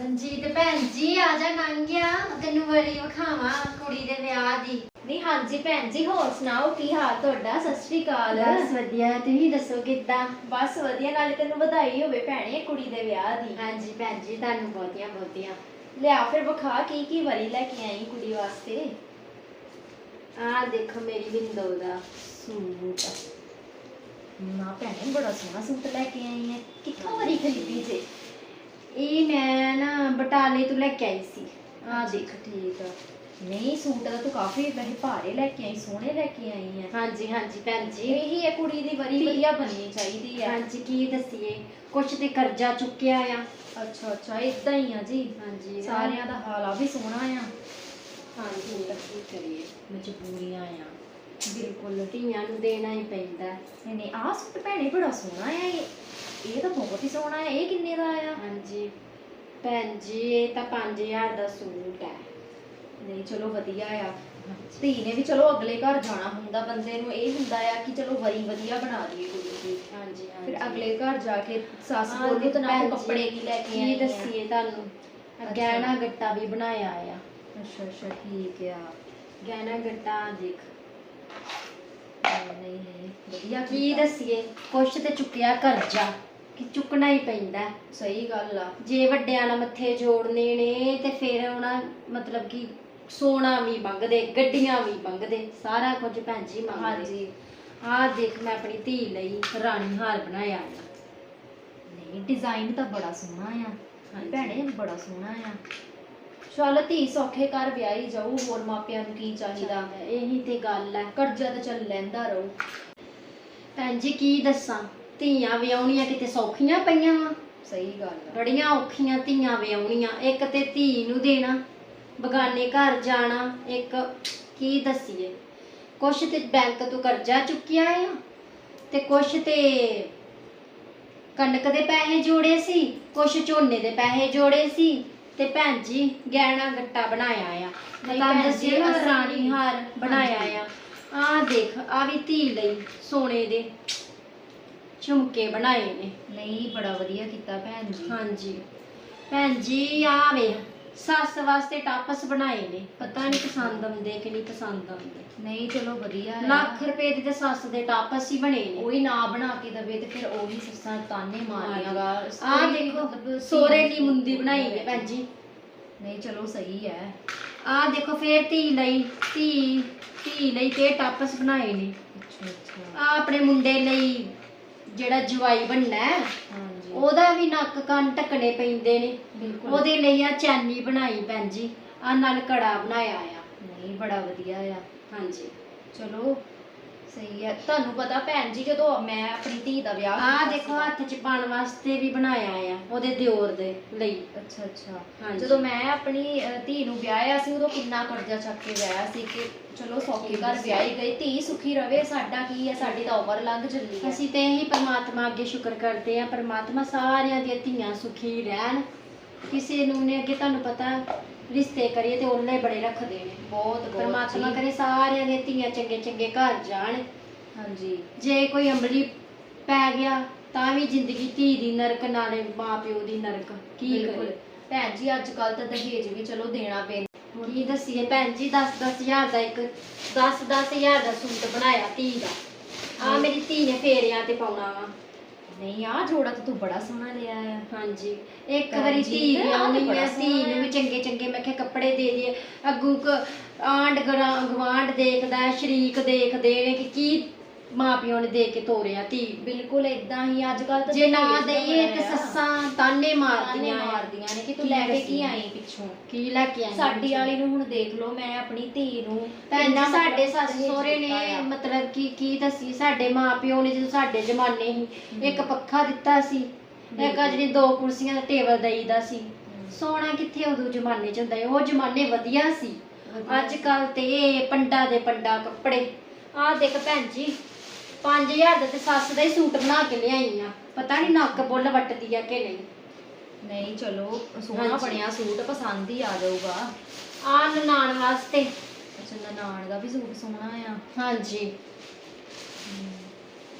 ਮਨਜੀਤ ਭੈਣ ਜੀ ਆ ਜਾ ਨੰਗਿਆ ਤੈਨੂੰ ਬੜੀ ਵਿਖਾਵਾਂ ਕੁੜੀ ਦੇ ਵਿਆਹ ਦੀ। ਨਹੀਂ ਹਾਂਜੀ ਭੈਣ ਜੀ ਹੋਰ ਸੁਣਾਓ ਕੀ ਹਾਲ ਤੁਹਾਡਾ? ਸਤਿ ਸ਼੍ਰੀ ਅਕਾਲ। ਬਸ ਵਧੀਆ ਤੁਸੀਂ ਦੱਸੋ ਕਿੱਦਾਂ? ਬਸ ਵਧੀਆ ਨਾਲੇ ਤੈਨੂੰ ਵਧਾਈ ਹੋਵੇ ਭੈਣੇ ਕੁੜੀ ਦੇ ਵਿਆਹ ਦੀ। ਹਾਂਜੀ ਭੈਣ ਜੀ ਤੁਹਾਨੂੰ ਬਹੁਤੀਆਂ ਬਹੁਤੀਆਂ। ਲਿਆ ਫਿਰ ਵਿਖਾ ਕੀ ਕੀ ਵਰੀ ਲੈ ਕੇ ਆਈ ਕੁੜੀ ਵਾਸਤੇ? ਆਹ ਦੇਖੋ ਮੇਰੀ ਵਿੰਦੋ ਦਾ ਸੂਟ। ਨਾ ਭੈਣੇ ਬੜਾ ਸੋਹਣਾ ਸੂਟ ਲੈ ਕੇ ਆਈ ਹੈ ਕਿੱਥੋਂ ਵਰੀ ਖਰੀਦੀ ਜੇ? ਇਹ ਮੈਂ ਨਾ ਬਟਾਲੇ ਤੋਂ ਲੈ ਕੇ ਆਈ ਸੀ। ਆ ਦੇਖ। ਠੀਕ ਆ। ਨਹੀਂ ਸੂਟ ਤਾਂ ਤੂੰ ਕਾਫੀ ਵੈਸੇ ਭਾਰੇ ਲੈ ਕੇ ਆਈ ਸੋਹਣੇ ਲੈ ਕੇ ਆਈ ਹੈ ਹਾਂਜੀ ਹਾਂਜੀ ਭੈਣ ਜੀ। ਇਹੀ ਹੈ ਕੁੜੀ ਦੀ ਵਰੀ ਵਧੀਆ ਬਣਨੀ ਚਾਹੀਦੀ ਆ। ਹਾਂਜੀ ਕੀ ਦਸੀਏ? ਕੁਛ ਤੇ ਕਰਜ਼ਾ ਚੁੱਕਿਆ ਆ। ਅੱਛਾ ਅੱਛਾ ਇਦਾਂ ਹੀ ਆ ਜੀ। ਹਾਂਜੀ ਸਾਰਿਆਂ ਦਾ ਹਾਲ ਆ ਵੀ ਸੋਹਣਾ ਆ। ਹਾਂਜੀ ਕੀ ਕਰੀਏ ਮਜਬੂਰੀਆਂ ਆ। ਬਿਲਕੁਲ ਧੀਆਂ ਨੂੰ ਦੇਣਾ ਹੀ ਪੈਂਦਾ। ਨਹੀਂ ਨਹੀਂ ਆਹ ਸੂਟ ਭੈਣੇ ਬੜਾ ਸੋਹਣਾ ਆ ਇਹ ਇਹ ਤਾਂ ਬਹੁਤ ਹੀ ਸੋਹਣਾ ਆ ਇਹ ਕਿੰਨੇ ਦਾ ਆ? ਹਾਂਜੀ ਭੈਣ ਜੀ ਇਹ ਤਾਂ 5000 ਦਾ ਸੂਟ ਹੈ। ਨਹੀਂ ਚਲੋ ਵਧੀਆ ਆ। ਧੀ ਨੇ ਵੀ ਚਲੋ ਅਗਲੇ ਘਰ ਜਾਣਾ ਹੁੰਦਾ ਬੰਦੇ ਨੂੰ ਇਹ ਹੁੰਦਾ ਆ ਕਿ ਚਲੋ ਵਰੀ ਵਧੀਆ ਬਣਾ ਦਈਏ ਕੁੜੀ ਦੀ। ਹਾਂਜੀ ਫਿਰ ਅਗਲੇ ਘਰ ਜਾ ਕੇ ਸੱਸ ਹਾਂ, ਬੋਲੀ ਤਾਂ ਨਾ ਭੈਣ ਜੀ, ਕੱਪੜੇ ਕੀ ਲੈ ਕੇ ਕੀ ਆਈ ਆ। ਦੱਸੀਏ ਤੁਹਾਨੂੰ? ਅੱਛਾ। ਗਹਿਣਾ ਗੱਟਾ ਵੀ ਬਣਾਇਆ ਆ। ਅੱਛਾ ਅੱਛਾ ਠੀਕ ਆ। ਗਹਿਣਾ ਗੱਟਾ ਦੇਖ। ਨਹੀਂ ਨਹੀਂ ਵਧੀਆ ਕੀ ਕੀਤਾ। ਦੱਸੀਏ? ਕੁਛ ਤੇ ਚੁੱਕਿਆ ਕਰਜ਼ਾ ਕਿ ਚੁੱਕਣਾ ਹੀ ਪੈਂਦਾ ਸਹੀ ਗੱਲ ਆ। ਜੇ ਵੱਡਿਆਂ ਨਾਲ ਮੱਥੇ ਜੋੜਨੇ ਨੇ ਤੇ ਫਿਰ ਉਹਨਾਂ ਮਤਲਬ ਕਿ ਸੋਨਾ ਵੀ ਮੰਗਦੇ ਗੱਡੀਆਂ ਵੀ ਮੰਗਦੇ ਸਾਰਾ ਕੁਝ ਭੈਣ ਜੀ ਮੰਗਦੇ। ਹਾਂਜੀ। ਆਹ ਦੇਖ ਮੈਂ ਆਪਣੀ ਧੀ ਲਈ ਰਾਣੀ ਹਾਰ ਬਣਾਇਆ ਆ। ਨਹੀਂ ਡਿਜ਼ਾਈਨ ਤਾਂ ਬੜਾ ਸੋਹਣਾ ਆ। ਹਾਂਜੀ। ਭੈਣੇ ਬੜਾ ਸੋਹਣਾ ਆ। ਚੱਲ ਧੀ ਸੌਖੇ ਘਰ ਵਿਆਹੀ ਜਾਊ ਹੋਰ ਮਾਪਿਆਂ ਨੂੰ ਕੀ ਚਾਹੀਦਾ? ਇਹੀ ਤੇ ਗੱਲ ਹੈ ਕਰਜ਼ਾ ਤਾਂ ਚੱਲ ਲੈਂਦਾ ਰਹੂ। ਭੈਣ ਜੀ ਕੀ ਦੱਸਾਂ? ਧੀਆਂ ਵਿਆਹੁਣੀਆਂ ਕਿਤੇ ਸੌਖੀਆਂ ਪਈਆਂ ਵਾ। ਸਹੀ ਗੱਲ ਆ। ਬੜੀਆਂ ਔਖੀਆਂ ਧੀਆਂ ਵਿਆਹੁਣੀਆਂ। ਇੱਕ ਤੇ ਧੀ ਨੂੰ ਦੇਣਾ ਬਗਾਨੇ ਘਰ ਜਾਣਾ ਇੱਕ ਕੀ ਦੱਸੀਏ? ਕੁਛ ਤੇ ਬੈਂਕ ਤੋਂ ਕਰਜ਼ਾ ਚੁੱਕਿਆ ਆ ਤੇ ਕੁਛ ਤੇ ਕਣਕ ਦੇ ਪੈਸੇ ਜੋੜੇ ਸੀ ਕੁਛ ਝੋਨੇ ਦੇ ਪੈਸੇ ਜੋੜੇ ਸੀ ਤੇ ਭੈਣ ਜੀ ਗਹਿਣਾ ਗੱਟਾ ਬਣਾਇਆ ਆ। ਤੁਹਾਨੂੰ ਦੱਸਿਆ ਨਾ ਰਾਣੀ ਹਾਰ ਬਣਾਇਆ। ਆ। ਆਹ ਦੇਖ ਆ ਵੀ ਧੀ ਲਈ ਸੋਨੇ ਦੇ ਝੁਮਕੇ ਬਣਾਏ ਨੇ। ਨਹੀਂ ਬੜਾ ਵਧੀਆ ਕੀਤਾ ਭੈਣ ਜੀ। ਹਾਂਜੀ। ਭੈਣ ਜੀ ਆ ਵੇ ਸੱਸ ਵਾਸਤੇ ਟਾਪਸ ਬਣਾਏ ਨੇ। ਪਤਾ ਨਹੀਂ ਪਸੰਦ ਆਉਂਦੇ ਕਿ ਨਹੀਂ ਪਸੰਦ ਆਉਂਦੇ। ਨਹੀਂ ਚਲੋ ਵਧੀਆ ਆ। ਲੱਖ ਰੁਪਏ ਦੇ ਤੇ ਸੱਸ ਦੇ ਟਾਪਸ ਹੀ ਬਣੇ ਨੇ। ਉਹੀ ਨਾ ਬਣਾ ਕੇ ਦਵੇ ਤੇ ਫਿਰ ਉਹੀ ਸੱਸਾਂ ਤਾਨੇ ਮਾਰੀਆਂਗਾ ਆ ਦੇਖੋ ਸੋਰੇ ਦੀ ਮੁੰਦੀ ਬਣਾਈ ਹੈ ਭੈਣ ਜੀ। ਨਹੀਂ ਚਲੋ ਸਹੀ ਹੈ। ਆ ਦੇਖੋ ਫੇਰ ਧੀ ਲਈ ਧੀ ਧੀ ਲਈ ਤੇ ਟਾਪਸ ਬਣਾਏ ਨੇ। ਅੱਛਾ ਅੱਛਾ। ਆ ਆਪਣੇ ਮੁੰਡੇ ਲਈ ਜਿਹੜਾ ਜਵਾਈ ਬਣਨਾ ਹੈ। ਉਹਦਾ ਵੀ ਨੱਕ ਕੰਨ ਟਕਣੇ ਪੈਂਦੇ ਨੇ। ਬਿਲਕੁਲ। ਉਹਦੇ ਲਈ ਆ ਚੈਨੀ ਬਣਾਈ ਭੈਣ ਜੀ। ਆ ਨਾਲ ਕੜਾ ਬਣਾਇਆ ਆ। ਨਹੀਂ ਬੜਾ ਵਧੀਆ ਆ। ਹਾਂਜੀ। ਚਲੋ ਸਹੀ ਹੈ। ਤੁਹਾਨੂੰ ਪਤਾ ਭੈਣ ਜੀ ਜਦੋਂ ਮੈਂ ਆਪਣੀ ਧੀ ਦਾ ਵਿਆਹ ਆ ਕੀਤਾ ਦੇਖੋ ਸੀਗਾ- ਹੱਥ 'ਚ ਪਾਉਣ ਵਾਸਤੇ ਵੀ ਬਣਾਇਆ ਆ ਉਹਦੇ ਦਿਓਰ ਦੇ ਲਈ। ਅੱਛਾ ਅੱਛਾ। ਹਾਂਜੀ। ਜਦੋਂ ਮੈਂ ਆਪਣੀ ਧੀ ਨੂੰ ਵਿਆਹਿਆ ਸੀ ਉਦੋਂ ਕਿੰਨਾ ਕਰਜ਼ਾ ਚੱਕ ਕੇ ਵਿਆਹਿਆ ਸੀ ਕਿ ਚਲੋ ਸੌਖੇ ਘਰ ਵਿਆਹੀ ਗਈ ਧੀ ਸੁਖੀ ਰਵੇ ਸਾਡਾ ਕੀ ਹੈ ਸਾਡੀ ਤਾਂ ਉਮਰ ਲੰਘ ਚੱਲੀ ਹੈ। ਅਸੀਂ ਤੇ ਇਹੀ ਪਰਮਾਤਮਾ ਅੱਗੇ ਸ਼ੁਕਰ ਕਰਦੇ ਆ ਪਰਮਾਤਮਾ ਸਾਰਿਆਂ ਦੀਆਂ ਧੀਆਂ ਸੁਖੀ ਰਹਿਣ। ਕਿਸੇ ਨੂੰ ਨੇ ਅੱਗੇ ਤੁਹਾਨੂੰ ਪਤਾ ਰਿਸ਼ਤੇ ਕਰੀਏ ਤੇ ਉਹਨੇ ਬੜੇ ਰੱਖਦੇ ਨੇ। ਬਹੁਤ ਬਹੁਤ ਪਰਮਾਤਮਾ ਜੀ। ਕਰੇ ਸਾਰਿਆਂ ਦੀਆਂ ਧੀਆਂ ਚੰਗੇ ਚੰਗੇ ਘਰ ਜਾਣ। ਹਾਂਜੀ। ਜੇ ਕੋਈ ਅਮਲੀ ਪੈ ਗਿਆ ਤਾਂ ਵੀ ਜ਼ਿੰਦਗੀ ਧੀ ਦੀ ਨਰਕ ਨਾਲੇ ਮਾਂ ਪਿਓ ਦੀ ਨਰਕ। ਕੀ ਬਿਲਕੁਲ। ਕਰੇ ਭੈਣ ਜੀ ਅੱਜ ਕੱਲ ਤਾਂ ਦਹੇਜ ਵੀ ਚਲੋ ਦੇਣਾ ਪੈਂਦਾ। ਕੀ ਦੱਸੀਏ? ਭੈਣ ਜੀ 10 ਹਜ਼ਾਰ ਦਾ ਇੱਕ 10 ਹਜ਼ਾਰ ਦਾ ਸੂਟ ਬਣਾਇਆ ਧੀ ਦਾ। ਆ। ਮੇਰੀ ਧੀ ਨੇ ਫੇਰਿਆਂ ਤੇ ਪਾਉਣਾ ਵਾ। ਨਹੀਂ ਆ ਜੋੜਾ ਤਾਂ ਤੂੰ ਬੜਾ ਸੋਹਣਾ ਲਿਆ ਆ ਹਾਂਜੀ। ਇੱਕ ਵਾਰੀ ਧੀ ਤੇ ਆਹ ਤੇ ਵਿਆਹਣੀ ਬੜਾ ਹੈ ਧੀ ਸੋਹਣਾ ਨੂੰ ਵੀ। ਚੰਗੇ ਚੰਗੇ ਮੈਂ ਕਿਹਾ ਕੱਪੜੇ ਦੇ ਦਈਏ ਅੱਗੂ ਕ ਆਂਡ ਗਵਾਂਡ ਦੇਖਦਾ ਹੈ, ਸ਼ਰੀਕ ਦੇਖਦੇ ਨੇ ਕਿ ਕੀ ਮਾਂ ਪਿਓ ਨੇ ਦੇ ਕੇ ਤੋਰਿਆ ਧੀ ਬਿਲਕੁਲ ਇਦਾਂ ਹੀ ਅੱਜ ਕੱਲ ਤਾਂ ਜੇ ਨਾ ਦਈਏ ਤੇ ਆ। ਸੱਸਾਂ ਤਾਨੇ ਮਾਰਦੀਆਂ ਆ। ਮਾਰਦੀਆਂ ਨੇ ਕਿ ਤੂੰ ਕੀ ਲੈ ਕੇ ਕੀ? ਆਈ ਪਿੱਛੋਂ ਕੀ ਲੈ ਕੇ ਆਈ ਸਾਡੀ ਵਾਲੀ ਨੂੰ ਹੁਣ ਦੇਖ ਲਓ ਮੈਂ ਆਪਣੀ ਧੀ ਨੂੰ ਭੈਣ ਜੀ ਸਾਡੇ ਸੱਸ ਸਹੁਰੇ ਨੇ ਆ। ਮਤਲਬ ਕਿ ਕੀ ਦੱਸੀ ਸਾਡੇ ਮਾਪਿਓ ਨੇ ਜਦੋਂ ਸਾਡੇ ਜ਼ਮਾਨੇ ਸੀ ਇੱਕ ਪੱਖਾ ਦਿੱਤਾ ਸੀ ਇੱਕ ਆ। ਜਿਹੜੀ ਦੋ ਕੁਰਸੀਆਂ ਦਾ ਟੇਬਲ ਦਈਦਾ ਸੀ। ਸੋਨਾ ਕਿੱਥੇ ਉਦੋਂ ਜ਼ਮਾਨੇ ਚ ਹੁੰਦਾ ਸੀ ਉਹ ਜ਼ਮਾਨੇ ਵਧੀਆ ਸੀ ਅੱਜ ਕੱਲ ਤੇ ਇਹ ਪੰਡਾ ਦੇ ਪੰਡਾ ਕੱਪੜੇ ਆਹ ਦੇਖ ਭੈਣ ਜੀ 5000 ਦਾ ਤੇ ਸੱਸ ਦਾ ਹੀ ਸੂਟ ਬਣਾ ਕੇ ਲਿਆਈ ਆ ਪਤਾ ਨਹੀਂ ਨੱਕ ਬੁੱਲ ਵੱਟਦੀ ਆ ਕਿ ਨਹੀਂ। ਨਹੀਂ ਚਲੋ ਸੋਹਣਾ ਹਾਂਜੀ। ਬਣਿਆ ਸੂਟ ਪਸੰਦ ਹੀ ਆ ਜਾਊਗਾ। ਆ ਨਨਾਣ ਵਾਸਤੇ। ਅੱਛਾ ਨਨਾਣ ਦਾ ਵੀ ਸੂਟ ਸੋਹਣਾ ਆ। ਹਾਂਜੀ।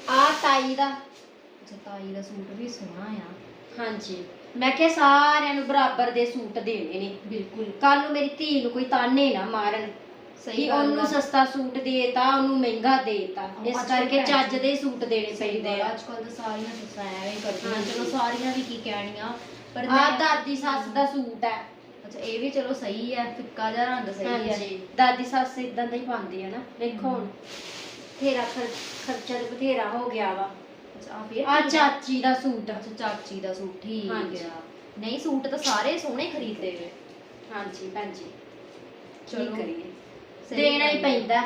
ਆ ਤਾਈ ਦਾ। ਅੱਛਾ ਤਾਈ ਦਾ ਸੂਟ ਵੀ ਸੋਹਣਾ ਆ। ਹਾਂਜੀ। ਮੈਂ ਕਿਹਾ ਸਾਰਿਆਂ ਨੂੰ ਬਰਾਬਰ ਦੇ ਸੂਟ ਦੇਣੇ ਨੇ। ਬਿਲਕੁਲ। ਕੱਲ ਨੂੰ ਮੇਰੀ ਧੀ ਨੂੰ ਕੋਈ ਤਾਨੇ ਨਾ ਮਾਰਨ। ਸਹੀ ਕਿ ਗੱਲ ਉਹਨੂੰ ਆ। ਸਸਤਾ ਸੂਟ ਦੇਤਾ ਉਹਨੂੰ ਮਹਿੰਗਾ ਦੇਤਾ। ਹਾਂ, ਇਸ ਕਰਕੇ ਚੱਜ ਦੇ ਸੂਟ ਦੇਣੇ ਚਾਹੀਦੇ ਆ ਅੱਜ ਕੱਲ ਤਾਂ ਸਾਰੀਆਂ ਸੱਸਾਂ ਐਵੇਂ ਹੀ ਕਰਦੀਆਂ ਹਾਂਜੀ। ਚਲੋ ਸਾਰੀਆਂ ਵੀ ਕੀ ਕਹਿਣੀਆਂ। ਪਰ ਆ ਮੈਂ- ਦਾਦੀ ਸੱਸ ਦਾ ਸੂਟ ਹੈ। ਅੱਛਾ ਇਹ ਵੀ ਚਲੋ ਸਹੀ ਹੈ ਫਿੱਕਾ ਜਿਹਾ ਰੰਗ ਸਹੀ ਹੈ। ਹਾਂਜੀ। ਦਾਦੀ ਸੱਸ ਇਦਾਂ ਦਾ ਹੀ ਪਾਉਂਦੀ ਹੈ ਨਾ ਵੇਖੋ ਹੁਣ। ਬਥੇਰਾ ਖਰ- ਖਰਚਾ ਤੇ ਬਥੇਰਾ ਹੋ ਗਿਆ ਵਾ। ਅੱਛਾ ਆਹ ਫਿਰ ਆ ਆ। ਚਾਚੀ ਦਾ ਸੂਟ। ਅੱਛਾ ਚਾਚੀ ਦਾ ਸੂਟ ਠੀਕ ਹਾਂਜੀ। ਆ ਨਹੀਂ ਸੂਟ ਤਾਂ ਸਾਰੇ ਸੋਹਣੇ ਖਰੀਦਦੇ ਵੇ ਹਾਂਜੀ ਭੈਣ ਜੀ। ਚਲੋ। ਕਰੀਏ? ਦੇਣਾ ਹੀ। ਪੈਂਦਾ।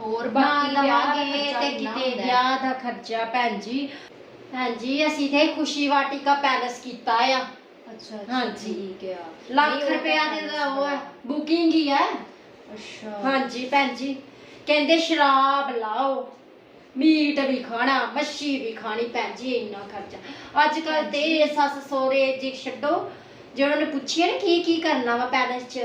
ਹੋਰ ਬਾਕੀ ਵਿਆਹ ਦਾ ਖਰਚਾ ਤੇ ਕਿੰਨਾ ਕਿਤੇ ਹੁੰਦਾ ਹੈ। ਵਿਆਹ ਦਾ ਖਰਚਾ ਭੈਣ ਜੀ। ਭੈਣ ਜੀ ਅਸੀਂ ਤੇ ਖੁਸ਼ੀ ਵਾਟਿਕਾ ਪੈਲਸ ਕੀਤਾ ਆ। ਅੱਛਾ ਅੱਛਾ। ਹਾਂਜੀ। ਠੀਕ ਆ। ਲੱਖ ਨਹੀਂ, ਉਹ ਰੁਪਇਆ ਤਾਂ ਦੇ ਦਾ ਉਹ ਹੈ। ਬੁਕਿੰਗ ਹੀ ਹੈ। ਅੱਛਾ। ਹਾਂਜੀ ਭੈਣ ਜੀ। ਕਹਿੰਦੇ ਸ਼ਰਾਬ ਲਾਓ। ਮੀਟ ਵੀ ਖਾਣਾ ਮੱਛੀ ਵੀ ਖਾਣੀ ਭੈਣ ਜੀ ਇੰਨਾ ਖਰਚਾ। ਅੱਜ ਕੱਲ ਤੇ ਸੱਸ ਸੋਰੇ ਜੀ ਛੱਡੋ ਜਿਹਨਾਂ ਨੇ ਪੁੱਛਿਆ ਨਾ ਕੀ ਕੀ ਕਰਨਾ ਵਾ ਪੈਲਸ 'ਚ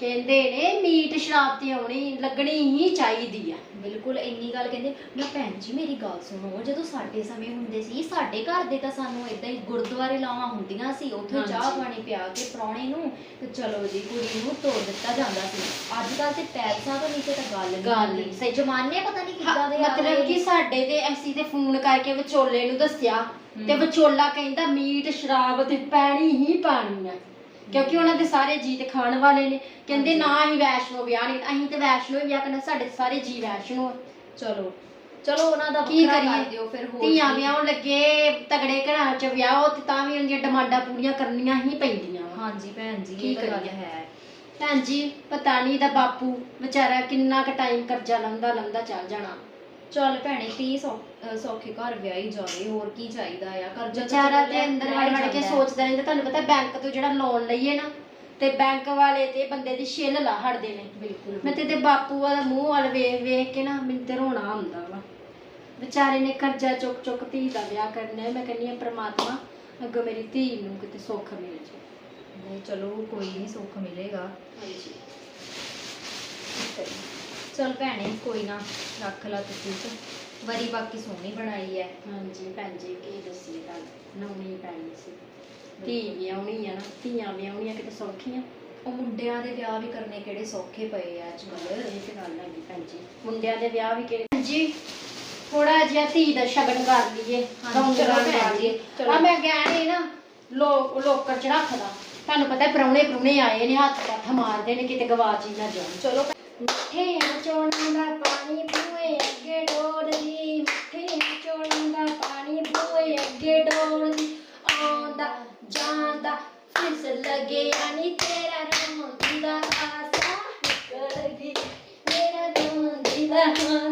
ਕਹਿੰਦੇ ਨੇ ਮੀਟ ਸ਼ਰਾਬ ਤੇ ਆਉਣੀ ਲੱਗਣੀ ਹੀ ਚਾਹੀਦੀ ਆ ਬਿਲਕੁਲ ਇੰਨੀ ਗੱਲ ਕਹਿੰਦੇ ਨਾ ਭੈਣ ਜੀ ਮੇਰੀ ਗੱਲ ਸੁਣੋ ਜਦੋਂ ਸਾਡੇ ਸਮੇਂ ਹੁੰਦੇ ਸੀ ਸਾਡੇ ਘਰ ਦੇ ਤਾਂ ਸਾਨੂੰ ਇਦਾਂ ਹੀ ਗੁਰਦੁਆਰੇ ਲਾਵਾਂ ਹੁੰਦੀਆਂ ਸੀ ਉੱਥੇ ਚਾਹ। ਪਾਣੀ ਪਿਆ ਕੇ ਪ੍ਰਾਹੁਣੇ ਨੂੰ ਤੇ ਚਲੋ ਜੀ ਕੁੜੀ ਨੂੰ ਤੋੜ ਦਿੱਤਾ ਜਾਂਦਾ ਸੀ ਅੱਜ ਕੱਲ ਤੇ ਪੈਸਾ ਤੋਂ ਨੀਚੇ ਤਾਂ ਗੱਲ ਨਹੀਂ ਗੱਲ। ਨਹੀਂ, ਸਹੀ। ਜ਼ਮਾਨੇ ਪਤਾ ਨਹੀਂ ਕਿੱਦਾਂ ਦੇ ਮਤਲਬ। ਕਿ ਸਾਡੇ ਤੇ ਅਸੀਂ ਤੇ ਫੋਨ ਕਰਕੇ ਵਿਚੋਲੇ ਨੂੰ ਦੱਸਿਆ ਤੇ। ਵਿਚੋਲਾ ਕਹਿੰਦਾ ਮੀਟ ਸ਼ਰਾਬ ਤੇ ਪੈਣੀ ਹੀ ਪਾਣੀ ਆ ਕਿਉਂਕਿ ਉਹਨਾਂ ਦੇ ਸਾਰੇ ਜੀ ਤੇ ਖਾਣ ਵਾਲੇ ਨੇ ਕਹਿੰਦੇ। ਨਾ ਹੀ ਵੈਸ਼ਨੋ ਵਿਆਹ ਨਹੀਂ ਅਸੀਂ ਤੇ ਵੈਸ਼ਨੋ ਹੀ ਵਿਆਹ ਕਰਨਾ ਸਾਡੇ ਸਾਰੇ ਜੀ ਵੈਸ਼ਨੋ ਆ। ਚਲੋ ਚਲੋ ਉਹਨਾਂ ਦਾ ਕੀ ਵੱਖਰਾ ਕਰੀਏ? ਕਰ ਦਿਓ ਫਿਰ ਹੋਰ ਧੀਆਂ ਕੀ। ਵਿਆਹਣ ਲੱਗੇ ਤਗੜੇ ਘਰਾਂ 'ਚ ਵਿਆਹੋ ਤੇ ਤਾਂ ਵੀ ਉਹਨਾਂ ਦੀਆਂ ਡਿਮਾਂਡਾਂ ਪੂਰੀਆਂ ਕਰਨੀਆਂ ਹੀ ਪੈਂਦੀਆਂ ਵਾ ਹਾਂਜੀ ਭੈਣ ਜੀ ਕੀ ਇਹ ਤਾਂ ਗੱਲ ਕਰੀਏ? ਹੈ ਭੈਣ ਜੀ ਪਤਾ ਨਹੀਂ ਦਾ ਬਾਪੂ ਵਿਚਾਰਾ ਕਿੰਨਾ ਕੁ ਟਾਈਮ ਕਰਜ਼ਾ ਲੰਦਾ ਲੰਦਾ ਚੱਲ ਜਾਣਾ ਚੱਲ ਭੈਣੇ 30 ਸੌ ਅਹ ਸੌਖੇ ਘਰ ਵਿਆਹੀ ਜਾਵੇ ਹੋਰ ਕੀ ਚਾਹੀਦਾ ਆ? ਕਰਜ਼ਾ ਤਾਂ ਵਿਚਾਰਾ ਚਲੋ ਤੇ ਲੈ- ਅੰਦਰ ਲੈ ਵੜ ਹੀ ਵੜ ਕੇ ਜਾਂਦਾ। ਹੈ। ਸੋਚਦਾ ਰਹਿੰਦਾ ਤੁਹਾਨੂੰ ਪਤਾ ਬੈਂਕ ਤੋਂ ਜਿਹੜਾ ਲੋਨ ਲਈਏ ਨਾ ਤੇ ਬੈਂਕ ਵਾਲੇ ਤੇ ਬੰਦੇ ਦੀ ਛਿੱਲ ਲਾ ਹੜਦੇ ਨੇ। ਬਿਲਕੁਲ। ਮੈਂ ਤੇ ਤੇ ਬਾਪੂ ਵਾਲਾ ਮੂੰਹ ਵਾਲ ਵੇਖ ਵੇਖ ਕੇ ਨਾ ਮੈਨੂੰ ਤੇ ਰੋਣਾ ਆਉਂਦਾ ਵਾ। ਵਿਚਾਰੇ ਨੇ ਕਰਜ਼ਾ ਚੁੱਕ ਚੁੱਕ ਧੀ ਦਾ ਵਿਆਹ ਕਰਨਾ। ਮੈਂ ਕਹਿੰਦੀ ਆ ਪ੍ਰਮਾਤਮਾ ਅੱਗੋਂ ਮੇਰੀ ਧੀ ਨੂੰ ਕਿਤੇ ਸੁੱਖ ਮਿਲ ਜਾਏ ਨਹੀਂ ਚਲੋ ਕੋਈ ਨਹੀਂ ਸੁੱਖ ਮਿਲੇਗਾ। ਹਾਂਜੀ। ਚਲ ਭੈਣੇ ਕੋਈ ਨਾ ਰੱਖ ਲਾ ਤੁਸੀਂ ਤੇ ਵਰੀ ਬਾਕੀ ਸੋਹਣੀ ਬਣਾਈ ਹੈ ਹਾਂਜੀ ਭੈਣ ਜੀ ਕੀ ਦੱਸੀਏ ਗੱਲ? ਨਵੀਂ ਪੈਣੀ ਸੀ। ਧੀ ਵਿਆਹਣੀ ਆ ਨਾ ਧੀਆਂ ਵਿਆਹਣੀਆਂ ਕਿਤੇ ਸੌਖੀਆਂ। ਉਹ ਮੁੰਡਿਆਂ ਦੇ ਵਿਆਹ ਵੀ ਕਰਨੇ ਕਿਹੜੇ ਸੌਖੇ ਪਏ ਆ ਅੱਜ ਕੱਲ ਇਹ ਤੇ ਗੱਲ ਹੈਗੀ ਭੈਣ ਜੀ। ਮੁੰਡਿਆਂ ਦੇ ਵਿਆਹ ਵੀ ਕਿਹੜੇ ਭੈਣ ਜੀ ਥੋੜਾ ਜਿਹਾ ਧੀ ਦਾ ਸ਼ਗਨ ਕਰ ਲਈਏ। ਰੌਣਕ ਜੀ, ਚਲੋ। ਆ ਮੈਂ ਗਹਿਣੇ ਨਾ ਲੋਕ ਲੋਕਰ ਚ ਰੱਖਦਾ। ਤੁਹਾਨੂੰ ਪਤਾ ਪ੍ਰਾਹੁਣੇ ਪ੍ਰਾਹੁਣੇ ਆਏ ਨੇ ਹੱਥ ਹੱਥ ਮਾਰਦੇ ਨੇ ਕਿਤੇ ਗਵਾਚ ਹੀ ਨਾ ਜਾਣ। ਚਲੋ ਮਿੱਠੇ ਚੋਣਾਂ ਦਾ ਪਾਣੀ ਬੂਏ ਅੱਗੇ ਡੋਲਦੀ ਮਿੱਠੇ ਚੋਣਾਂ ਦਾ ਪਾਣੀ ਬੂਏ ਅੱਗੇ ਡੋਲਦੀ ਆਉਂਦਾ ਜਾਂਦਾ ਫਿਸ ਲਗੇ ਆਨੀ ਤੇਰਾ ਰੋਂਦੀ ਦਾ ਆਸਾ ਨਿਕਲ ਗਈ ਮੇਰਾ ਰੋਂਦੀ ਦਾ ਆਸਾ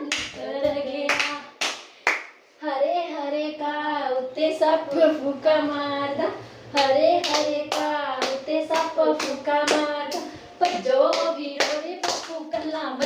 ਨਿਕਲ ਗਿਆ ਹਰੇ ਹਰੇ ਕਾ ਉੱਤੇ ਸੱਪ ਫੁਕਾ ਮਾਰਦਾ ਹਰੇ ਹਰੇ ਕਾ ਉੱਤੇ ਸੱਪ ਫੁਕਾ ਮਾਰਦਾ 啊，不